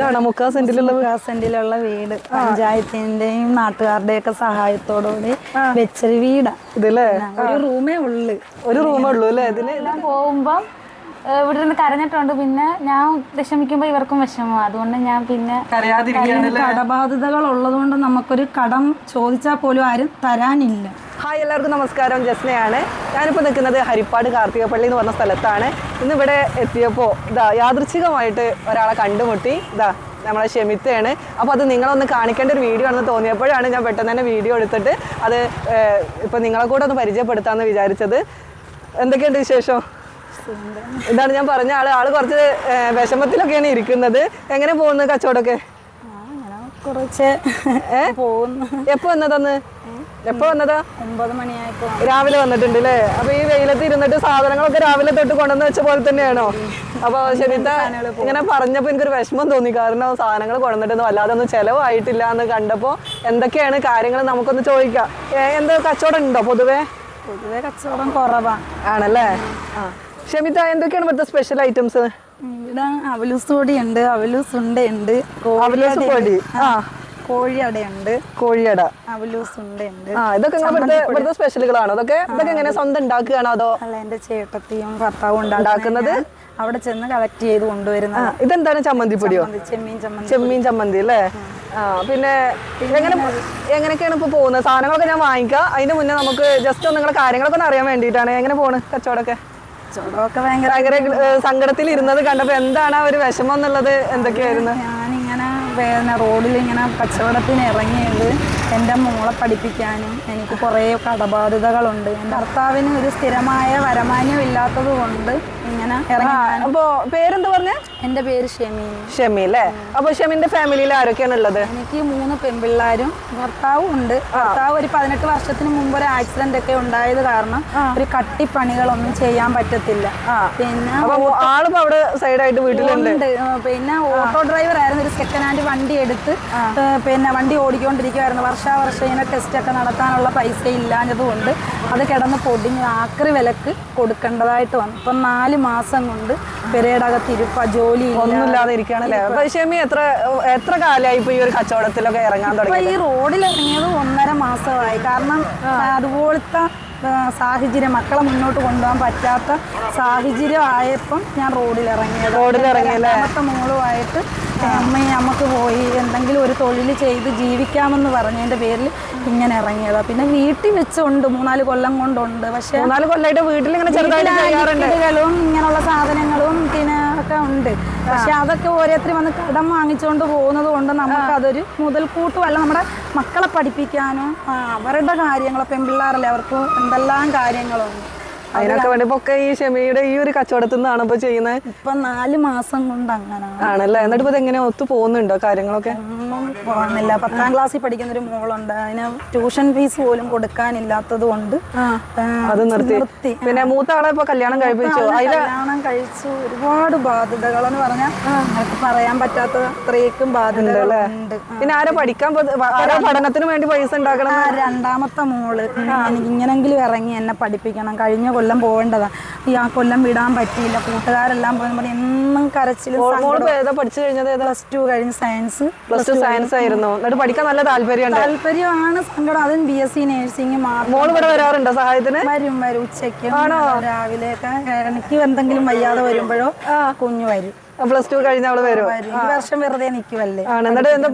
ഇതാണ് മുക്കാ സെന്റിലുള്ള മുക്കാ സെന്റിലുള്ള വീട്. പഞ്ചായത്തിന്റെയും നാട്ടുകാരുടെയും ഒക്കെ സഹായത്തോടുകൂടി വെച്ചൊരു വീടാ. ഇതല്ലേ? ഒരു റൂമേ ഉള്ളു. ഒരു റൂമേ ഉള്ളു അല്ലേ? ഞാൻ പോകുമ്പം ഇവിടെ നിന്ന് കരഞ്ഞിട്ടുണ്ട്. പിന്നെ ഞാൻ വിഷമിക്കുമ്പോൾ ഇവർക്കും വിഷമം. അതുകൊണ്ട് ഞാൻ പിന്നെ കടബാധിതകൾ കടബാധ്യതകൾ ഉള്ളതുകൊണ്ട് നമുക്കൊരു കടം ചോദിച്ചാൽ പോലും ആരും തരാനില്ല. ഹായ് എല്ലാവർക്കും നമസ്കാരം. ജസ്നയാണ്. ഞാനിപ്പോൾ നിൽക്കുന്നത് ഹരിപ്പാട് കാർത്തികപ്പള്ളി എന്ന് പറഞ്ഞ സ്ഥലത്താണ്. ഇന്ന് ഇവിടെ എത്തിയപ്പോൾ ഇതാ യാദൃച്ഛികമായിട്ട് ഒരാളെ കണ്ടുമുട്ടി. ഇതാ നമ്മളെ ഷെമിത്തയാണ് അപ്പോൾ അത് നിങ്ങളൊന്ന് കാണിക്കേണ്ട ഒരു വീഡിയോ ആണെന്ന് തോന്നിയപ്പോഴാണ് ഞാൻ പെട്ടെന്ന് തന്നെ വീഡിയോ എടുത്തിട്ട് അത് ഇപ്പം നിങ്ങളെ കൂടെ ഒന്ന് പരിചയപ്പെടുത്താമെന്ന് വിചാരിച്ചത്. എന്തൊക്കെയുണ്ട് വിശേഷം? ഇതാണ് ഞാൻ പറഞ്ഞ ആൾ. ആൾ കുറച്ച് വിഷമത്തിലൊക്കെയാണ് ഇരിക്കുന്നത്. എങ്ങനെ പോകുന്നത് കച്ചവടമൊക്കെ? അങ്ങനെ കുറച്ച് പോകുന്നു. എപ്പോ വന്നതന്ന്? എപ്പോ വന്നതാ? ഒമ്പത് മണിയായപ്പോ രാവിലെ വന്നിട്ടുണ്ട് അല്ലേ അപ്പൊ ഈ വെയിലത്ത് ഇരുന്നിട്ട് സാധനങ്ങളൊക്കെ രാവിലെ തൊട്ട് കൊണ്ടുവന്ന് വെച്ച പോലെ തന്നെയാണോ? അപ്പൊ ശരിത്ത ഇങ്ങനെ പറഞ്ഞപ്പോ എനിക്കൊരു വിഷമം തോന്നി. കാരണം സാധനങ്ങൾ കൊണ്ടുവന്നിട്ടൊന്നും വല്ലാതെ ഒന്നും ചെലവായിട്ടില്ല എന്ന് കണ്ടപ്പോ എന്തൊക്കെയാണ് കാര്യങ്ങൾ നമുക്കൊന്ന് ചോദിക്കാം. എന്താ കച്ചവടം ഉണ്ടോ പൊതുവേ? പൊതുവെ കച്ചവടം കുറവാണ് ആണല്ലേ? ആ. ഷമിത എന്തൊക്കെയാണ് ഇവിടുത്തെ സ്പെഷ്യൽ ഐറ്റംസ് ഇവിടെ അവലൂസ് പൊടിയുണ്ട് അവലൂസ് ഉണ്ടയുണ്ട് അവലൂസ് പൊടി ആ കോഴിയടയുണ്ട്. കോഴിയട. അവലൂസ് ഉണ്ടയുണ്ട് ആ ഇതൊക്കെ ഇവിടുത്തെ സ്പെഷ്യലുകളാണോ അതൊക്കെ ഇതൊക്കെ എങ്ങനെ സ്വന്തം ഉണ്ടാക്കുകയാണോ അതോ അല്ല എന്റെ ചേട്ടത്തിയും ഭർത്താവും ഉണ്ടാക്കുന്നത്? അവിടെ ചെന്ന് കളക്ട് ചെയ്ത് കൊണ്ടുവരുന്നത് ഇതെന്താണ് ചമ്മന്തിപ്പൊടിയോ? ചെമ്മീൻ ചമ്മന്തി ചെമ്മീൻ ചമ്മന്തി അല്ലേ? ആ പിന്നെ എങ്ങനെ എങ്ങനെയൊക്കെയാണ് ഇപ്പൊ പോകുന്നത്? സാധനങ്ങളൊക്കെ ഞാൻ വാങ്ങിക്കാം. അതിന് മുന്നേ നമുക്ക് ജസ്റ്റ് ഒന്ന് നിങ്ങളെ കാര്യങ്ങളൊക്കെ ഒന്ന് അറിയാൻ വേണ്ടിയിട്ടാണ്. എങ്ങനെ പോണ് കച്ചവടമൊക്കെ? സങ്കടത്തിൽ ഇരുന്നത് കണ്ടപ്പോ എന്താണ് ആ ഒരു വിഷമം എന്നുള്ളത് എന്തൊക്കെയായിരുന്നു? വേദന റോഡിൽ ഇങ്ങനെ കച്ചവടത്തിന് ഇറങ്ങിയത് എന്റെ മോളെ പഠിപ്പിക്കാനും എനിക്ക് കുറേ കടബാധ്യതകളുണ്ട്. എന്റെ ഭർത്താവിന് ഒരു സ്ഥിരമായ വരമാന്യം ഇല്ലാത്തത് കൊണ്ട് ഇങ്ങനെ ഇറങ്ങി അപ്പോ പേരെന്ത് പറഞ്ഞ? എന്റെ പേര് ഷെമി. ഷെമി അല്ലേ? അപ്പൊ ഷെമിന്റെ ഫാമിലിയിൽ ആരൊക്കെയാണ് ഉള്ളത് എനിക്ക് മൂന്ന് പെൺപിള്ളാരും ഭർത്താവും ഉണ്ട്. ഭർത്താവ് ഒരു പതിനെട്ട് വർഷത്തിന് മുമ്പ് ഒരു ആക്സിഡന്റ് ഒക്കെ ഉണ്ടായത് കാരണം ഒരു കട്ടിപ്പണികളൊന്നും ചെയ്യാൻ പറ്റത്തില്ല. പിന്നെ ആളും അവിടെ സൈഡായിട്ട് വീട്ടിലുണ്ട്. പിന്നെ ഓട്ടോ ഡ്രൈവർ സെക്കൻഡ് ഹാൻഡ് വണ്ടി എടുത്ത് പിന്നെ വണ്ടി ഓടിക്കൊണ്ടിരിക്കുവായിരുന്നു. വർഷാവർഷം ഇങ്ങനെ ടെസ്റ്റൊക്കെ നടത്താനുള്ള പൈസ ഇല്ലാഞ്ഞതുകൊണ്ട് അത് കിടന്ന് പൊടിഞ്ഞ് ആക്രി വിലക്ക് കൊടുക്കേണ്ടതായിട്ട് വന്നു. ഇപ്പം നാല് മാസം കൊണ്ട് പെരേടകത്ത് ഇരിപ്പ ജോലി ഒന്നുമില്ലാതെ ഇരിക്കുകയാണല്ലേ? അപ്പൊ ഷെമി എത്ര എത്ര കാലമായി ഇപ്പൊ ഈ ഒരു കച്ചവടത്തിലൊക്കെ ഇറങ്ങാൻ തുടങ്ങി ഈ റോഡിൽ ഇറങ്ങിയത് ഒന്നര മാസമായി. കാരണം അതുപോലത്തെ സാഹചര്യം മക്കളെ മുന്നോട്ട് കൊണ്ടുപോകാൻ പറ്റാത്ത സാഹചര്യം ആയപ്പം ഞാൻ റോഡിൽ ഇറങ്ങിയത്. റോഡിൽ ഇറങ്ങിയല്ലേ? മോളുമായിട്ട് അമ്മയും നമുക്ക് പോയി എന്തെങ്കിലും ഒരു തൊഴിൽ ചെയ്ത് ജീവിക്കാമെന്ന് പറഞ്ഞതിന്റെ പേരിൽ ഇങ്ങനെ ഇറങ്ങിയതാണ് പിന്നെ വീട്ടിൽ വെച്ചുണ്ട് മൂന്നാൽ കൊല്ലം കൊണ്ടുണ്ട്. പക്ഷെ മൂന്നാൽ കൊല്ലമായിട്ട് വീട്ടിൽ ഇങ്ങനെ ചെറുതായിട്ടും ഇങ്ങനെയുള്ള സാധനങ്ങളും പിന്നെ ഒക്കെ ഉണ്ട്. പക്ഷെ അതൊക്കെ ഓരോരുത്തർ വന്ന് കടം വാങ്ങിച്ചുകൊണ്ട് പോകുന്നത് കൊണ്ട് നമുക്ക് അതൊരു മുതൽക്കൂട്ടുമല്ല നമ്മുടെ മക്കളെ പഠിപ്പിക്കാനും അവരുടെ കാര്യങ്ങൾ പെൺപിള്ളേരല്ലേ അവർക്ക് എന്തെല്ലാം കാര്യങ്ങളുണ്ട്. അതിനൊക്കെ വേണ്ടി ഇപ്പൊ ഒക്കെ ഈ ഷെമിയുടെ ഈ ഒരു കച്ചവടത്തിൽ നിന്നാണ് ഇപ്പൊ ചെയ്യുന്നത്? ഇപ്പൊ നാല് മാസം കൊണ്ട് അങ്ങനെ. ആണല്ലേ? എന്നിട്ട് ഇപ്പൊ എങ്ങനെ ഒത്തു പോകുന്നുണ്ടോ കാര്യങ്ങളൊക്കെ? ഒന്നും പോകുന്നില്ല പത്താം ക്ലാസ്സിൽ പഠിക്കുന്ന ഒരു മോളുണ്ട്. അതിന് ട്യൂഷൻ ഫീസ് പോലും കൊടുക്കാനില്ലാത്തത് കൊണ്ട് അത് നിർത്തി. പിന്നെ മൂത്ത ആളെ ഇപ്പൊ കല്യാണം കഴിപ്പിച്ചു? കല്യാണം കഴിച്ചു. ഒരുപാട് ബാധ്യതകൾ എന്ന് പറഞ്ഞാൽ പറയാൻ പറ്റാത്ത അത്രയ്ക്കും ബാധ്യതകളുണ്ട്. പിന്നെ ആരെ പഠിക്കാൻ ആരാ പഠനത്തിന് വേണ്ടി പൈസ ഉണ്ടാക്കണം രണ്ടാമത്തെ മോൾ. എനിക്ക് ഇങ്ങനെങ്കിലും ഇറങ്ങി എന്നെ പഠിപ്പിക്കണം. കഴിഞ്ഞ കൊല്ലം പോകേണ്ടതാ ഈ ആ കൊല്ലം വിടാൻ പറ്റിയില്ല. കൂട്ടുകാരെല്ലാം പോയെന്ന് പറഞ്ഞ് എന്നും കരച്ചിലും പഠിച്ചു കഴിഞ്ഞത് ഏതാ? പ്ലസ് ടു കഴിഞ്ഞ് സയൻസ് പ്ലസ് ടു സയൻസ് ആയിരുന്നു. എന്നിട്ട് പഠിക്കാൻ നല്ല താല്പര്യം താല്പര്യമാണ് സങ്കടം. അതും ബി എസ് സി നേഴ്സിംഗ് മാത്രം ഇവിടെ വരാറുണ്ടോ സഹായത്തിന്? വരും വരും. ഉച്ചയ്ക്ക് രാവിലെയൊക്കെ എനിക്ക് എന്തെങ്കിലും വയ്യാതെ വരുമ്പോഴോ കുഞ്ഞു വരും. പ്ലസ് ടു കഴിഞ്ഞ അവൾ വരും. ഈ വർഷം വെറുതെ നിൽക്കുമല്ലേ ആണ്. എന്നിട്ട് എന്താ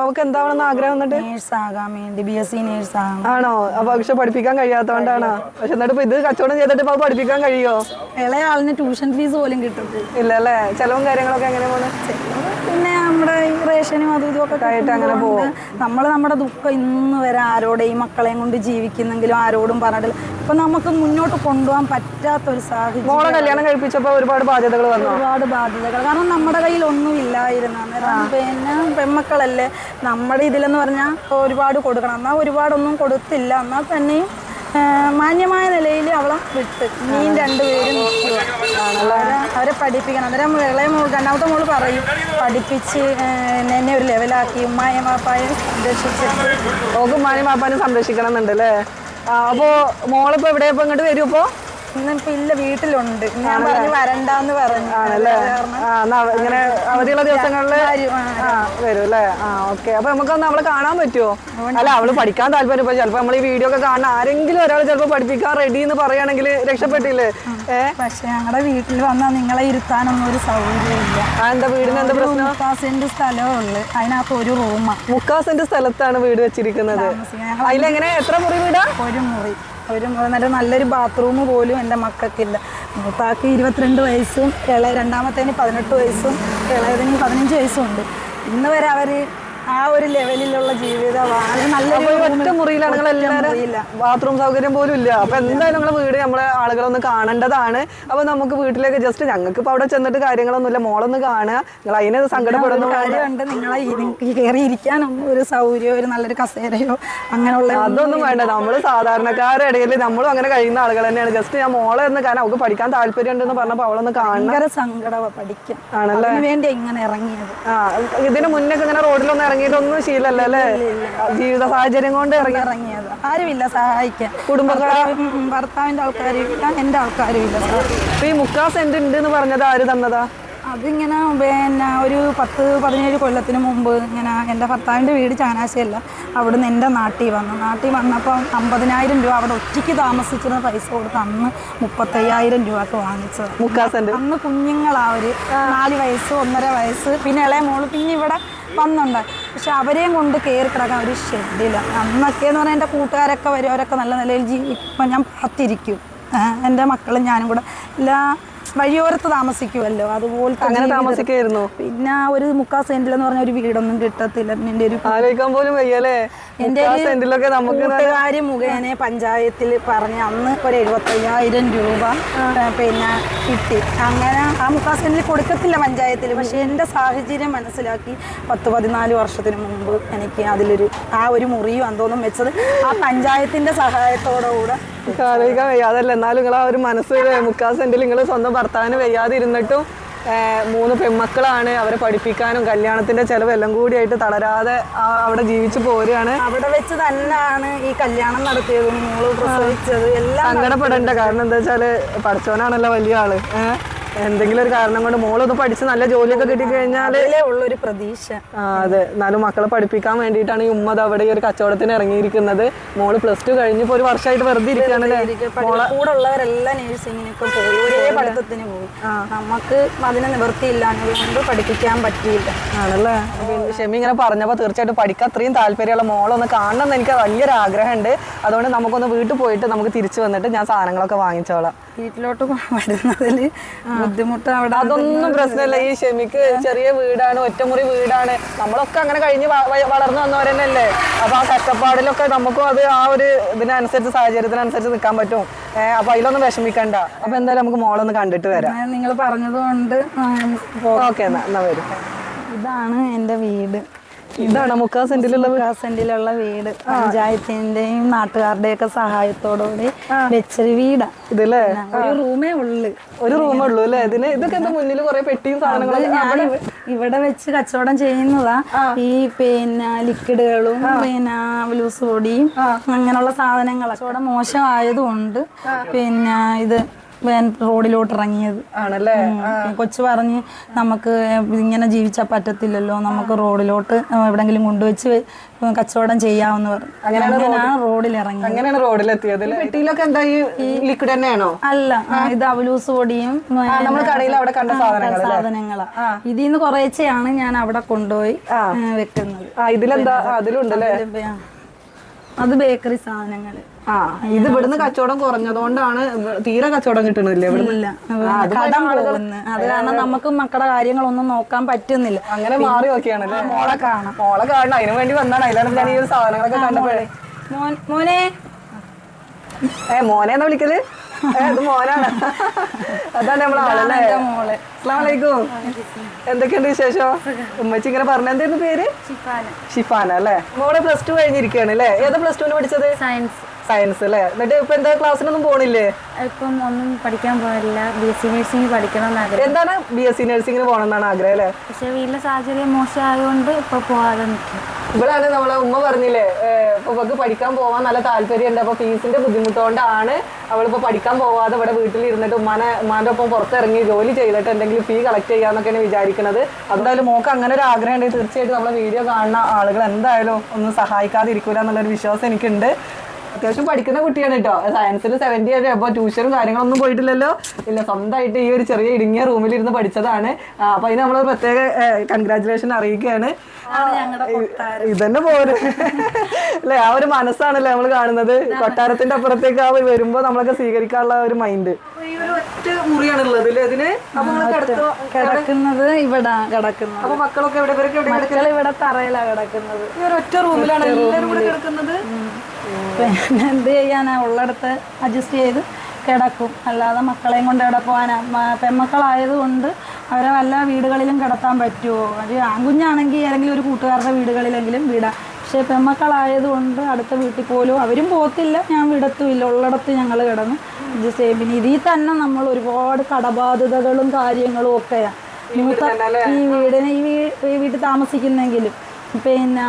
അവൾക്ക് എന്താവണമെന്ന് ആഗ്രഹം എന്നിട്ട്? നേഴ്സ് ആകാൻ വേണ്ടി ബി എസ് സി നേഴ്സ് ആകണം ആണോ? അപ്പൊ പക്ഷെ പഠിപ്പിക്കാൻ കഴിയാത്തോണ്ടാണോ പക്ഷെ എന്നിട്ട് ഇപ്പൊ ഇത് കച്ചവടം ചെയ്തിട്ട് ഇപ്പൊ പഠിപ്പിക്കാൻ കഴിയോ? ഇളയ ആളിന് ട്യൂഷൻ ഫീസ് പോലും കിട്ടും. ഇല്ല അല്ലേ ചെലവും കാര്യങ്ങളൊക്കെ എങ്ങനെ പോണ് പിന്നെ നമ്മുടെ ഈ റേഷനും അതും ഇതും ഒക്കെ ആയിട്ട് അങ്ങനെ പോകും നമ്മൾ നമ്മുടെ ദുഃഖം ഇന്ന് വരെ ആരോടെയും മക്കളെയും കൊണ്ട് ജീവിക്കുന്നെങ്കിലും ആരോടും പറഞ്ഞിട്ടില്ല. ഇപ്പൊ നമുക്ക് മുന്നോട്ട് കൊണ്ടുപോകാൻ പറ്റാത്ത ഒരു സാഹചര്യം മോളെ കല്യാണം കഴിപ്പിച്ചപ്പോ ഒരുപാട് ബാധ്യതകൾ വന്നു? ഒരുപാട് ബാധ്യതകൾ. കാരണം നമ്മുടെ കയ്യിൽ ഒന്നും ഇല്ലായിരുന്നു അന്നേരം പിന്നെ പെൺമക്കളല്ലേ? നമ്മുടെ ഇതിലെന്ന് പറഞ്ഞാൽ ഒരുപാട് കൊടുക്കണം. എന്നാൽ ഒരുപാടൊന്നും കൊടുത്തില്ല. എന്നാൽ തന്നെയും മാന്യമായ നിലയിൽ അവളെ വിട്ട്. നീ രണ്ടുപേരും അവരെ പഠിപ്പിക്കണം. അന്നേരം ഇളയ മോൾ രണ്ടാമത്തെ മോൾ പറയും പഠിപ്പിച്ച് എന്നെ ഒരു ലെവലാക്കി. ഉമ്മായ മാപ്പായും സംരക്ഷിച്ചിട്ട് ഓക്ക് ഉമ്മാനും പാപ്പാനും സംരക്ഷിക്കണം എന്നുണ്ട് അല്ലേ അപ്പോൾ മോളിപ്പോൾ ഇവിടെ ഇപ്പോൾ ഇങ്ങോട്ട് വരും ഇപ്പൊ? ഇന്നിപ്പോ ഇല്ല വീട്ടിലുണ്ട്. ഞാൻ പറഞ്ഞു വരണ്ടെന്ന് പറഞ്ഞു. ആണല്ലേ? ആ ഇങ്ങനെ അവധിയുള്ള ദിവസങ്ങളിൽ വരും, അല്ലേ? ആ ഓക്കെ. അപ്പൊ നമുക്കൊന്ന് അവളെ കാണാൻ പറ്റുമോ അല്ല അവൾ പഠിക്കാൻ താല്പര്യം ഇപ്പൊ ചിലപ്പോ നമ്മൾ ഈ വീഡിയോ ഒക്കെ കാണാൻ ആരെങ്കിലും ഒരാൾ ചിലപ്പോ പഠിപ്പിക്കാൻ റെഡി എന്ന് പറയുകയാണെങ്കിൽ രക്ഷപ്പെട്ടില്ലേ? ഏ? പക്ഷെ ഞങ്ങളുടെ വീട്ടിൽ വന്നാൽ നിങ്ങളെ ഇരുത്താനൊന്നും ഒരു സൗകര്യമില്ല എന്താ വീടിന് എന്താ പ്രശ്നം? മുക്കാൽ സെന്റ് സ്ഥലമേ അതിനകത്ത് ഒരു റൂമാ. മുക്കാസിന്റെ സ്ഥലത്താണ് വീട് വെച്ചിരിക്കുന്നത്. അതിലെങ്ങനെ? എത്ര മുറി വീടാ? ഒരു മുറി. ഒരു നല്ല നല്ലൊരു ബാത്റൂം പോലും എന്റെ മക്കൾക്കില്ല. മൂത്താക്ക് ഇരുപത്തിരണ്ട് വയസ്സും ഇളയ രണ്ടാമത്തേന് പതിനെട്ട് വയസ്സും ഇളയതിന് പതിനഞ്ച് വയസ്സും ഉണ്ട്. ഇന്ന് വരെ അവർ ആ ഒരു ലെവലിലുള്ള ജീവിതമാണ്. നല്ലൊരു അപ്പൊ ഈ ഒറ്റ മുറിയിലാണ് നിങ്ങൾ എല്ലാവരും. ബാത്റൂം സൗകര്യം പോലും ഇല്ല. അപ്പൊ എന്തായാലും വീട് നമ്മളെ ആളുകളൊന്ന് കാണേണ്ടതാണ്. അപ്പൊ നമുക്ക് വീട്ടിലേക്ക് ജസ്റ്റ് ഞങ്ങൾക്ക് ഇപ്പൊ അവിടെ ചെന്നിട്ട് കാര്യങ്ങളൊന്നുമില്ല. മോളൊന്ന് കാണുക. നിങ്ങൾ അതിന് സങ്കടപ്പെടുന്നു കാര്യമുണ്ട്. നിങ്ങളെ ഈ കയറി ഇരിക്കാനൊന്നും ഒരു സൗകര്യമോ ഒരു നല്ലൊരു കസേരയോ അങ്ങനെയുള്ള അതൊന്നും വേണ്ട. നമ്മൾ സാധാരണക്കാരുടെ ഇടയിൽ നമ്മളും അങ്ങനെ കഴിയുന്ന ആളുകൾ തന്നെയാണ്. ജസ്റ്റ് ഞാൻ മോളെ എന്ന് കാരണം അവൾക്ക് പഠിക്കാൻ താല്പര്യം ഉണ്ടെന്ന് പറഞ്ഞപ്പോ അവളൊന്ന് കാണണം. ഭയങ്കര സങ്കടമാണ് പഠിക്കാൻ. അതിന് വേണ്ടി ഇങ്ങനെ ഇറങ്ങിയത്? ആ ഇതിന് മുന്നേ ഇങ്ങനെ റോഡിലൊന്നും ഇറങ്ങിയിട്ടൊന്നും ശീലല്ല അല്ലേ? ജീവിത സാഹചര്യം കൊണ്ട് ഇറങ്ങി ഇറങ്ങിയത്. ആരുമില്ല സഹായിക്കാൻ. കുടുംബക്കാരെ ഭർത്താവിന്റെ ആൾക്കാരും ഇല്ല എന്റെ ആൾക്കാരും ഇല്ല ഈ മുക്കാ സെന്റ് ഉണ്ട് എന്ന് പറഞ്ഞത് ആര് തന്നതാ? അതിങ്ങനെ പിന്നെ ഒരു പത്ത് പതിനേഴ് കൊല്ലത്തിന് മുമ്പ് ഇങ്ങനെ എന്റെ ഭർത്താവിന്റെ വീട് ചങ്ങനാശ്ശേരിയല്ല. അവിടുന്ന് എന്റെ നാട്ടിൽ വന്നു. നാട്ടിൽ വന്നപ്പം അമ്പതിനായിരം രൂപ അവിടെ ഒറ്റയ്ക്ക് താമസിച്ചിരുന്ന പൈസ കൊടുത്ത് അന്ന് മുപ്പത്തയ്യായിരം രൂപക്ക് വാങ്ങിച്ചത് അന്ന് കുഞ്ഞുങ്ങളാ ഒരു നാല് വയസ്സ് ഒന്നര വയസ്സ്. പിന്നെ ഇളയ മോൾ പിന്നെ ഇവിടെ വന്നുണ്ട്. പക്ഷെ അവരെയും കൊണ്ട് കയറി കിടക്കാൻ ഒരു ഷെഡില്ല. അന്നൊക്കെ എന്ന് പറഞ്ഞാൽ എന്റെ കൂട്ടുകാരൊക്കെ വരും. അവരൊക്കെ നല്ല നിലയിൽ ജീവിക്കുമ്പോൾ ഇപ്പം ഞാൻ കാത്തിരിക്കും എന്റെ മക്കളും ഞാനും കൂടെ എല്ലാ വഴിയോരത്ത് താമസിക്കുമല്ലോ അതുപോലെ അങ്ങനെ. താമസിക്കായിരുന്നു. പിന്നെ ഒരു മുക്കാൽ സെന്റിലെന്ന് പറഞ്ഞ ഒരു വീടൊന്നും കിട്ടത്തില്ല. എന്റെ ഒരു ആലോചിക്കാൻ പോലും വയ്യല്ലേ? എന്റെ മുക്കാ സെന്റിലൊക്കെ നമുക്ക് കൂട്ടുകാരി മുഖേന പഞ്ചായത്തിൽ പറഞ്ഞ് അന്ന് ഒരു എഴുപത്തയ്യായിരം രൂപ പിന്നെ കിട്ടി. അങ്ങനെ ആ മുക്കാ സെന്റിൽ കൊടുക്കത്തില്ല പഞ്ചായത്തിൽ. പക്ഷെ എന്റെ സാഹചര്യം മനസ്സിലാക്കി പത്ത് പതിനാല് വർഷത്തിന് മുമ്പ് എനിക്ക് അതിലൊരു ആ ഒരു മുറിയും എന്തോന്നും വെച്ചത് ആ പഞ്ചായത്തിന്റെ സഹായത്തോടുകൂടെ നമുക്ക് വയ്യാതല്ല? എന്നാലും നിങ്ങൾ ആ ഒരു മനസ്സ് മുക്കാൽ സെന്റിൽ നിങ്ങൾ സ്വന്തം ഭർത്താവിന് വയ്യാതെ ഇരുന്നിട്ടും മൂന്ന് പെൺമക്കളാണ് അവരെ പഠിപ്പിക്കാനും കല്യാണത്തിന്റെ ചെലവ് എല്ലാം കൂടിയായിട്ട് തളരാതെ അവിടെ ജീവിച്ചു പോരുകയാണ്. അവിടെ വെച്ച് തന്നെയാണ് ഈ കല്യാണം നടത്തിയത് മോൾ പ്രസവിച്ചത് എല്ലാം സങ്കടപ്പെടേണ്ട. കാരണം എന്താ വെച്ചാൽ പഠിച്ചവനാണല്ലോ വലിയ ആൾ. ഏഹ് എന്തെങ്കിലും ഒരു കാരണം കൊണ്ട് മോളൊന്ന് പഠിച്ച് നല്ല ജോലിയൊക്കെ കിട്ടിക്കഴിഞ്ഞാൽ കഴിഞ്ഞാൽ ഉള്ളൊരു പ്രതീക്ഷ. ആ അതെ. എന്നാലും മക്കളെ പഠിപ്പിക്കാൻ വേണ്ടിയിട്ടാണ് ഈ ഉമ്മ അവിടെ ഈ ഒരു കച്ചവടത്തിന് ഇറങ്ങിയിരിക്കുന്നത്. മോൾ പ്ലസ് ടു കഴിഞ്ഞിപ്പോ ഒരു വർഷമായിട്ട് വെറുതെ ഇരിക്കുകയാണല്ലേ കൂടെ ഉള്ളവരെല്ലാം നേഴ്സിങ്ങിനൊക്കെ പോയി. ഒരേ പഠിത്തത്തിന് പോയി. നമുക്ക് അതിന് പഠിപ്പിക്കാൻ പറ്റിയില്ല. ആണല്ലേ? ഷെമി ഇങ്ങനെ പറഞ്ഞപ്പോൾ തീർച്ചയായിട്ടും പഠിക്കാൻ അത്രയും താല്പര്യമുള്ള മോളൊന്ന് കാണണം എന്ന് എനിക്ക് വലിയൊരു ആഗ്രഹമുണ്ട്. അതുകൊണ്ട് നമുക്കൊന്ന് വീട്ടിൽ പോയിട്ട് നമുക്ക് തിരിച്ചു വന്നിട്ട് ഞാൻ സാധനങ്ങളൊക്കെ വാങ്ങിച്ചോളാം. വീട്ടിലോട്ട് വരുന്നതിൽ ബുദ്ധിമുട്ട് അവിടെ അതൊന്നും പ്രശ്നമില്ല. ഈ ഷെമിക്ക് ചെറിയ വീടാണ് ഒറ്റമുറി വീടാണ്. നമ്മളൊക്കെ അങ്ങനെ കഴിഞ്ഞ് വളർന്നു വന്നവരെന്നല്ലേ അപ്പൊ ആ കഷ്ടപ്പാടിലൊക്കെ നമുക്കും അത് ആ ഒരു ഇതിനനുസരിച്ച് സാഹചര്യത്തിനനുസരിച്ച് നിൽക്കാൻ പറ്റും. അപ്പൊ അതിലൊന്നും വിഷമിക്കണ്ട. അപ്പൊ എന്തായാലും നമുക്ക് മോളൊന്ന് കണ്ടിട്ട് വരാം. നിങ്ങൾ പറഞ്ഞതുകൊണ്ട് ഓക്കെ എന്നാ എന്നാ വരും. ഇതാണ് എന്റെ വീട്. ഇതാണ് മുക്കാ സെന്റിലുള്ള മുക്കാ സെന്റിലുള്ള വീട്. പഞ്ചായത്തിന്റെയും നാട്ടുകാരുടെയും ഒക്കെ സഹായത്തോടുകൂടി വെച്ചൊരു വീടാ. ഇതല്ലേ ഒരു റൂമേ ഉള്ളു. ഒരു റൂമേ ഉള്ളൂ അല്ലേ? ഇതിന് ഇതൊക്കെ എന്താ മുന്നിൽ കുറെ പെട്ടിയും സാധനങ്ങളും ഞാൻ ഇവിടെ വെച്ച് കച്ചവടം ചെയ്യുന്നതാ. ഈ പിന്നെ ലിക്വിഡുകളും പിന്നെ ലൂസ് പൊടിയും അങ്ങനെയുള്ള സാധനങ്ങൾ കച്ചവടം മോശമായതുകൊണ്ട് പിന്നെ ഇത് ഞാൻ റോഡിലോട്ട് ഇറങ്ങിയത് ആണല്ലേ. കൊച്ചു പറഞ്ഞ് നമുക്ക് ഇങ്ങനെ ജീവിച്ചാൽ പറ്റത്തില്ലല്ലോ നമുക്ക് റോഡിലോട്ട് എവിടെങ്കിലും കൊണ്ടുവച്ച് കച്ചവടം ചെയ്യാമെന്ന് പറഞ്ഞു. അങ്ങനെയാണ് റോഡിൽ ഇറങ്ങി അങ്ങനെയാണ് റോഡിലെത്തിയത് അല്ലേ? പെട്ടിയിലൊക്കെ എന്താ ഈ ലിക്വിഡ് തന്നെയാണോ? അല്ല ഇത് അവലൂസ് പൊടിയും നമ്മൾ കടയിൽ അവിടെ കണ്ട സാധനങ്ങളാ ഇതിൽ നിന്ന് കുറേശ്ശെയാണ് ഞാൻ അവിടെ കൊണ്ടുപോയി വെക്കുന്നത്. ആ ഇതിലെന്താ? അതിലുണ്ടല്ലേ? അത് ബേക്കറി സാധനങ്ങൾ ആ ഇത് ഇവിടുന്ന് കച്ചവടം കുറഞ്ഞതുകൊണ്ടാണ് തീരെ കച്ചവടം കിട്ടണില്ലേ ഇവിടുന്ന്. ഇല്ല. കടം പോകുന്നു. അത് കാരണം നമുക്ക് മക്കളുടെ കാര്യങ്ങളൊന്നും നോക്കാൻ പറ്റുന്നില്ല. അങ്ങനെ മാറി നോക്കിയാണല്ലേ? മോളെ കാണാം മോളെ കാണണം. അതിനു വേണ്ടി വന്നാണ്. അതിലാണ് ഞാൻ ഈ ഒരു സാധനങ്ങളൊക്കെ കണ്ടപ്പോഴേ. മോൻ മോനെ. ഏ മോനെന്നാ വിളിക്കൽ? മോനാണ്. അതാണ് നമ്മളെ ആളല്ലേ? എന്റെ മോൾ. അസ്ലാമലൈക്കും എന്തൊക്കെയുണ്ട് വിശേഷം? ഉമ്മച്ചി ഇങ്ങനെ പറഞ്ഞ എന്തായിരുന്നു പേര്? ഷിഫാന. അല്ലേ? മോളെ പ്ലസ് ടു കഴിഞ്ഞിരിക്കുകയാണ് അല്ലേ? ഏതാ പ്ലസ് ടുവിന് പഠിച്ചത്? സയൻസ്. സയൻസ് അല്ലേ? എന്നിട്ട് ഇപ്പൊ എന്താ ക്ലാസ്സിനൊന്നും പോണില്ലേ? ഇപ്പം ഒന്നും പഠിക്കാൻ പോകില്ല ബി എസ് സി നഴ്സിംഗ് പഠിക്കണം എന്താണ് ബി എസ് സി നഴ്സിംഗിന് പോകണം എന്നാണ് ആഗ്രഹം അല്ലേ? പക്ഷെ വീട്ടിലെ സാഹചര്യം മോശമായതുകൊണ്ട് ഇപ്പൊ പോകാതെ നിൽക്കും ഇവളാണ് നമ്മളെ ഉമ്മ പറഞ്ഞില്ലേ ഇവക്ക് പഠിക്കാൻ പോവാൻ നല്ല താല്പര്യമുണ്ട് അപ്പൊ ഫീസിന്റെ ബുദ്ധിമുട്ടുകൊണ്ടാണ് അവളിപ്പോ പഠിക്കാൻ പോവാതെ ഇവിടെ വീട്ടിൽ ഇരുന്നിട്ട് ഉമ്മാനെ ഉമ്മാന്റെ ഒപ്പം പുറത്തിറങ്ങി ജോലി ചെയ്തിട്ട് എന്തെങ്കിലും ഫീ കളക്ട് ചെയ്യാന്നൊക്കെയാണ് വിചാരിക്കുന്നത് എന്തായാലും മോക്ക് അങ്ങനെ ഒരു ആഗ്രഹം ഉണ്ടെങ്കിൽ തീർച്ചയായിട്ടും നമ്മളെ വീഡിയോ കാണുന്ന ആളുകൾ എന്തായാലും ഒന്നും സഹായിക്കാതിരിക്കൂല എന്നുള്ളൊരു വിശ്വാസം എനിക്കുണ്ട്. അത്യാവശ്യം പഠിക്കുന്ന കുട്ടിയാണ് കേട്ടോ സയൻസിൽ സെവന്റി ആയിട്ട് അപ്പോൾ ട്യൂഷനും കാര്യങ്ങളൊന്നും പോയിട്ടില്ലല്ലോ. ഇല്ല സ്വന്തമായിട്ട് ഈ ഒരു ചെറിയ ഇടുങ്ങിയ റൂമിൽ ഇരുന്ന് പഠിച്ചതാണ്. അപ്പോൾ അപ്പൊ അതിന് നമ്മൾ പ്രത്യേക കൺഗ്രാചുലേഷൻ അറിയിക്കുകയാണ്. ഇതന്നെ പോര്. അല്ലെ ആ ഒരു മനസ്സാണല്ലേ നമ്മൾ കാണുന്നത്. കൊട്ടാരത്തിന്റെ അപ്പുറത്തേക്ക് ആ വരുമ്പോൾ വരുമ്പോ നമ്മളൊക്കെ സ്വീകരിക്കാനുള്ള ഒരു മൈൻഡ് കിടക്കുന്നത് ഇവിടെ കിടക്കുന്നത്. അപ്പൊ മക്കളൊക്കെ ഇവിടെ ഇവിടെ തറയിലാണ് കിടക്കുന്നത്. ഈ ഒറ്റ റൂമിലാണ് എല്ലാവരും കൂടെ കിടക്കുന്നത്? പിന്നെ എന്ത് ചെയ്യാനാ? ഉള്ളിടത്ത് അഡ്ജസ്റ്റ് ചെയ്ത് കിടക്കും. അല്ലാതെ മക്കളെയും കൊണ്ട് എവിടെ പോകാനാ? മ- പെൺമക്കളായത് കൊണ്ട് അവരെ വല്ല വീടുകളിലും കിടത്താൻ പറ്റുമോ ഒരു ആൺകുഞ്ഞാണെങ്കിൽ ഏതെങ്കിലും ഒരു കൂട്ടുകാരുടെ വീടുകളിലെങ്കിലും വിടാം. പക്ഷേ പെൺമക്കളായത് കൊണ്ട് അടുത്ത വീട്ടിൽ പോലും അവരും പോകത്തില്ല. ഞാൻ വിടത്തുമില്ല ഉള്ളിടത്ത് ഞങ്ങൾ കിടന്ന് അഡ്ജസ്റ്റ് ചെയ്യും. പിന്നെ ഇതിൽ തന്നെ നമ്മൾ ഒരുപാട് കടബാധ്യതകളും കാര്യങ്ങളും ഒക്കെയാണ് ഈ വീടിന് ഈ വീട് ഈ വീട്ടിൽ താമസിക്കുന്നെങ്കിലും. പിന്നെ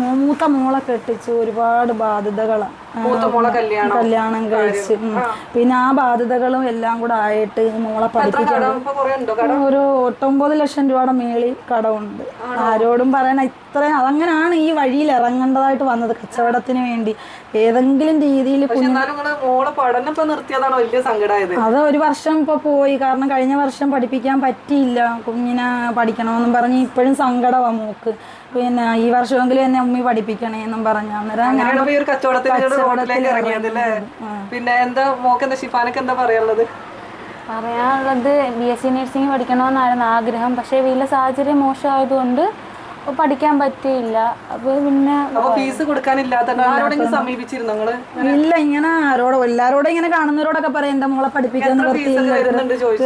മൂത്ത മോളെ കെട്ടിച്ച് ഒരുപാട് ബാധ്യതകളാണ് കല്യാണം കഴിച്ച് പിന്നെ ആ ബാധ്യതകളും എല്ലാം കൂടെ ആയിട്ട് മോളെ പഠിപ്പിക്കണം. ഒരു ഒട്ടൊമ്പത് ലക്ഷം രൂപയുടെ മേളിൽ കടമുണ്ട്. ആരോടും പറയണ ഇത്രയും അതങ്ങനെയാണ് ഈ വഴിയിൽ ഇറങ്ങേണ്ടതായിട്ട് വന്നത് കച്ചവടത്തിന് വേണ്ടി. ഏതെങ്കിലും രീതിയിൽ അത് ഒരു വർഷം ഇപ്പൊ പോയി. കാരണം കഴിഞ്ഞ വർഷം പഠിപ്പിക്കാൻ പറ്റിയില്ല. കുഞ്ഞിനെ പഠിക്കണമെന്നും പറഞ്ഞ് ഇപ്പോഴും സങ്കടമാണ് മോക്ക്. പിന്നെ ഈ വർഷമെങ്കിലും എന്നെ ഉമ്മി പഠിപ്പിക്കണേ എന്നും പറഞ്ഞു. അന്നേരം ഞാൻ പിന്നെ എന്താ മോക്ക് എന്താ ഷിഫാനൊക്കെ എന്താ പറയാനുള്ളത്? പറയാനുള്ളത് ബി എസ് സി നഴ്സിംഗ് പഠിക്കണമെന്നായിരുന്നു ആഗ്രഹം. പക്ഷേ വീട്ടിലെ സാഹചര്യം മോശമായതുകൊണ്ട് പഠിക്കാൻ പറ്റിയില്ല. അപ്പോൾ പിന്നെ ഫീസ് കൊടുക്കാനില്ലാത്ത സമീപിച്ചിരുന്നു നിങ്ങൾ? ഇല്ല ഇങ്ങനെ ആരോടും എല്ലാരോടും ഇങ്ങനെ കാണുന്നവരോടൊക്കെ പറയാം എന്താ മോളെ പഠിപ്പിക്കാൻ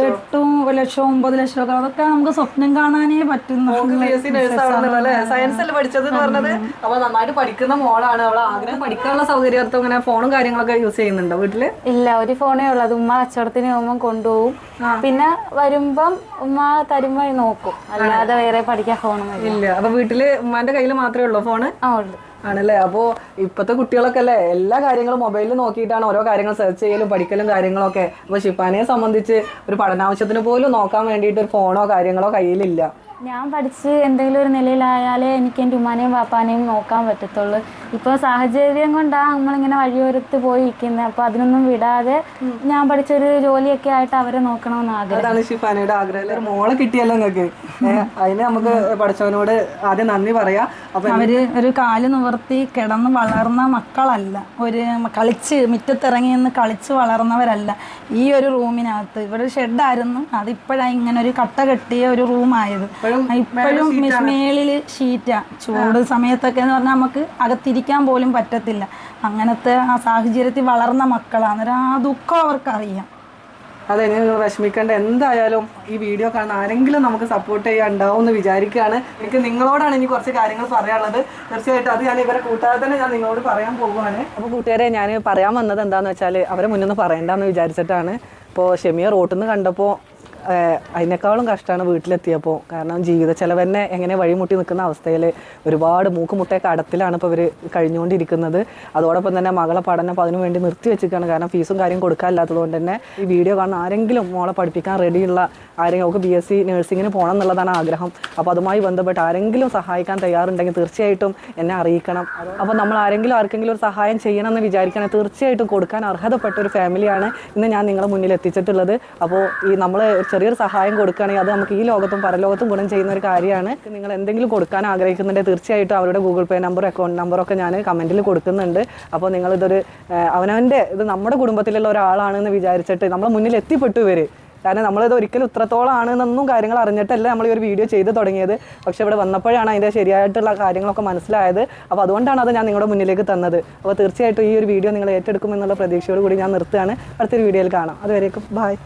എട്ടും ലക്ഷം ഒമ്പത് ലക്ഷവും ഒക്കെ. അതൊക്കെ നമുക്ക് സ്വപ്നം കാണാനേ പറ്റുന്നു സയൻസ് പഠിച്ചത് പറഞ്ഞത്? അപ്പൊ നന്നായിട്ട് പഠിക്കുന്ന മോളാണ്. അവൾ ആഗ്രഹം പഠിക്കാനുള്ള സൗകര്യാർത്ഥം ഇങ്ങനെ ഫോണും കാര്യങ്ങളൊക്കെ യൂസ് ചെയ്യുന്നുണ്ടോ വീട്ടിൽ? ഇല്ല ഒരു ഫോണേ ഉള്ളൂ. അത് ഉമ്മ കച്ചവടത്തിന് പോകുമ്പോൾ കൊണ്ടുപോകും. പിന്നെ വരുമ്പം ഉമ്മ തരുമ്പോൾ നോക്കും. അല്ലാതെ വേറെ പഠിക്കാൻ ഫോണൊന്നും ഇല്ല. അപ്പൊ വീട്ടിൽ ഉമ്മാന്റെ കയ്യിൽ മാത്രമേ ഉള്ളൂ ഫോണ്? ആ ഉള്ളു ആണല്ലേ? അപ്പോ ഇപ്പത്തെ കുട്ടികളൊക്കെ അല്ലേ എല്ലാ കാര്യങ്ങളും മൊബൈലിൽ നോക്കിയിട്ടാണ് ഓരോ കാര്യങ്ങൾ സെർച്ച് ചെയ്യലും പഠിക്കലും കാര്യങ്ങളൊക്കെ. അപ്പൊ ഷിപ്പാനെ സംബന്ധിച്ച് ഒരു പഠനാവശ്യത്തിന് പോലും നോക്കാൻ വേണ്ടിയിട്ട് ഒരു ഫോണോ കാര്യങ്ങളോ കയ്യിലില്ല. ഞാൻ പഠിച്ച് എന്തെങ്കിലും ഒരു നിലയിലായാലേ എനിക്ക് എന്റെ ഉമ്മാനെയും പാപ്പാനെയും നോക്കാൻ പറ്റത്തുള്ളൂ. ഇപ്പോൾ സാഹചര്യം കൊണ്ടാണ് നമ്മളിങ്ങനെ വഴിയോരത്ത് പോയി ഇരിക്കുന്നത് അപ്പോൾ അതിനൊന്നും വിടാതെ ഞാൻ പഠിച്ചൊരു ജോലിയൊക്കെ ആയിട്ട് അവരെ നോക്കണമെന്ന് ആഗ്രഹം. അതാണ് ഷിഫാനയുടെ ആഗ്രഹം. ഒരു മോളെ കിട്ടിയല്ലോ നിങ്ങൾക്ക്. അതിന് നമുക്ക് പഠിച്ചവനോട് ആദ്യം നന്ദി പറയാം. അപ്പൊ അവർ ഒരു കാൽ നിവർത്തി കിടന്ന് വളർന്ന മക്കളല്ല. ഒരു കളിച്ച് മുറ്റത്തിറങ്ങി നിന്ന് കളിച്ച് വളർന്നവരല്ല. ഈ ഒരു റൂമിനകത്ത്. ഇവിടെ ഷെഡായിരുന്നു. അതിപ്പോഴാണ് ഇങ്ങനെ ഒരു കട്ട കെട്ടിയ ഒരു റൂമായത്. ഇപ്പോഴും മേളിൽ ഷീറ്റാ ചൂട് സമയത്തൊക്കെ എന്ന് പറഞ്ഞാൽ നമുക്ക് അകത്തിരിക്കാൻ പോലും പറ്റത്തില്ല. അങ്ങനത്തെ ആ സാഹചര്യത്തിൽ വളർന്ന മക്കളാണ്. അന്നേരം ആ ദുഃഖം അവർക്കറിയാം. അതെ നിങ്ങൾ വിഷമിക്കേണ്ട. എന്തായാലും ഈ വീഡിയോ കാണുന്ന ആരെങ്കിലും നമുക്ക് സപ്പോർട്ട് ചെയ്യാൻ ഉണ്ടാവും എന്ന് വിചാരിക്കുകയാണ്. എനിക്ക് നിങ്ങളോടാണ് ഇനി കുറച്ച് കാര്യങ്ങൾ പറയാനുള്ളത്. തീർച്ചയായിട്ടും അത് ഞാൻ ഇവരെ കൂട്ടാതെ തന്നെ ഞാൻ നിങ്ങളോട് പറയാൻ പോകുവാണ് അപ്പോൾ കൂട്ടുകാരെ ഞാൻ പറയാൻ വന്നത് എന്താന്ന് വെച്ചാൽ അവരെ മുന്നിൽ നിന്ന് പറയണ്ടെന്ന് വിചാരിച്ചിട്ടാണ്. ഇപ്പോൾ ഷെമിയ റോട്ടിൽ നിന്ന് കണ്ടപ്പോൾ അതിനേക്കാളും കഷ്ടമാണ് വീട്ടിലെത്തിയപ്പോൾ. കാരണം ജീവിത ചെലവ് തന്നെ എങ്ങനെ വഴിമുട്ടി നിൽക്കുന്ന അവസ്ഥയിൽ ഒരുപാട് മൂക്കുമുട്ടയൊക്കെ കടത്തിലാണ് ഇപ്പോൾ ഇവർ കഴിഞ്ഞുകൊണ്ടിരിക്കുന്നത്. അതോടൊപ്പം തന്നെ മകളെ പഠനം അതിനു വേണ്ടി നിർത്തി വെച്ചിരിക്കുകയാണ്. കാരണം ഫീസും കാര്യം കൊടുക്കാനില്ലാത്തത് കൊണ്ട് തന്നെ ഈ വീഡിയോ കാണുന്ന ആരെങ്കിലും മോളെ പഠിപ്പിക്കാൻ റെഡിയുള്ള ആരെങ്കിലും അവൾക്ക് ബി എസ് സി നഴ്സിങ്ങിന് പോകണം എന്നുള്ളതാണ് ആഗ്രഹം. അപ്പോൾ അതുമായി ബന്ധപ്പെട്ട് ആരെങ്കിലും സഹായിക്കാൻ തയ്യാറുണ്ടെങ്കിൽ തീർച്ചയായിട്ടും എന്നെ അറിയിക്കണം. അപ്പോൾ നമ്മൾ ആരെങ്കിലും ആർക്കെങ്കിലും ഒരു സഹായം ചെയ്യണമെന്ന് വിചാരിക്കണം തീർച്ചയായിട്ടും കൊടുക്കാൻ അർഹതപ്പെട്ട ഒരു ഫാമിലിയാണ് ഇന്ന് ഞാൻ നിങ്ങളുടെ മുന്നിൽ എത്തിച്ചിട്ടുള്ളത്. അപ്പോൾ ഈ നമ്മൾ ചെറിയൊരു സഹായം കൊടുക്കുകയാണെങ്കിൽ അത് നമുക്ക് ഈ ലോകത്തും പരലോകത്തും ഗുണം ചെയ്യുന്ന ഒരു കാര്യമാണ്. നിങ്ങൾ എന്തെങ്കിലും കൊടുക്കാൻ ആഗ്രഹിക്കുന്നുണ്ടെങ്കിൽ തീർച്ചയായിട്ടും അവരുടെ ഗൂഗിൾ പേ നമ്പർ അക്കൗണ്ട് നമ്പറൊക്കെ ഞാൻ കമന്റിൽ കൊടുക്കുന്നുണ്ട്. അപ്പോൾ നിങ്ങളിതൊരു അവനവന്റെ ഇത് നമ്മുടെ കുടുംബത്തിലുള്ള ഒരാളാണെന്ന് വിചാരിച്ചിട്ട് നമ്മളെ മുന്നിൽ എത്തിപ്പെട്ടു ഇവർ കാരണം നമ്മളിത് ഒരിക്കലും ഇത്രത്തോളം ആണെന്നൊന്നും കാര്യങ്ങൾ അറിഞ്ഞിട്ടല്ല നമ്മൾ ഈ ഒരു വീഡിയോ ചെയ്ത് തുടങ്ങിയത്. പക്ഷേ ഇവിടെ വന്നപ്പോഴാണ് അതിന്റെ ശരിയായിട്ടുള്ള കാര്യങ്ങളൊക്കെ മനസ്സിലായത്. അപ്പോൾ അതുകൊണ്ടാണ് അത് ഞാൻ നിങ്ങളുടെ മുന്നിലേക്ക് തന്നത്. അപ്പോൾ തീർച്ചയായിട്ടും ഈ ഒരു വീഡിയോ നിങ്ങൾ ഏറ്റെടുക്കുമെന്നുള്ള പ്രതീക്ഷയോട് കൂടി ഞാൻ നിർത്തുകയാണ്. അടുത്തൊരു വീഡിയോയിൽ കാണാം. അതുവരേക്കും ബായ്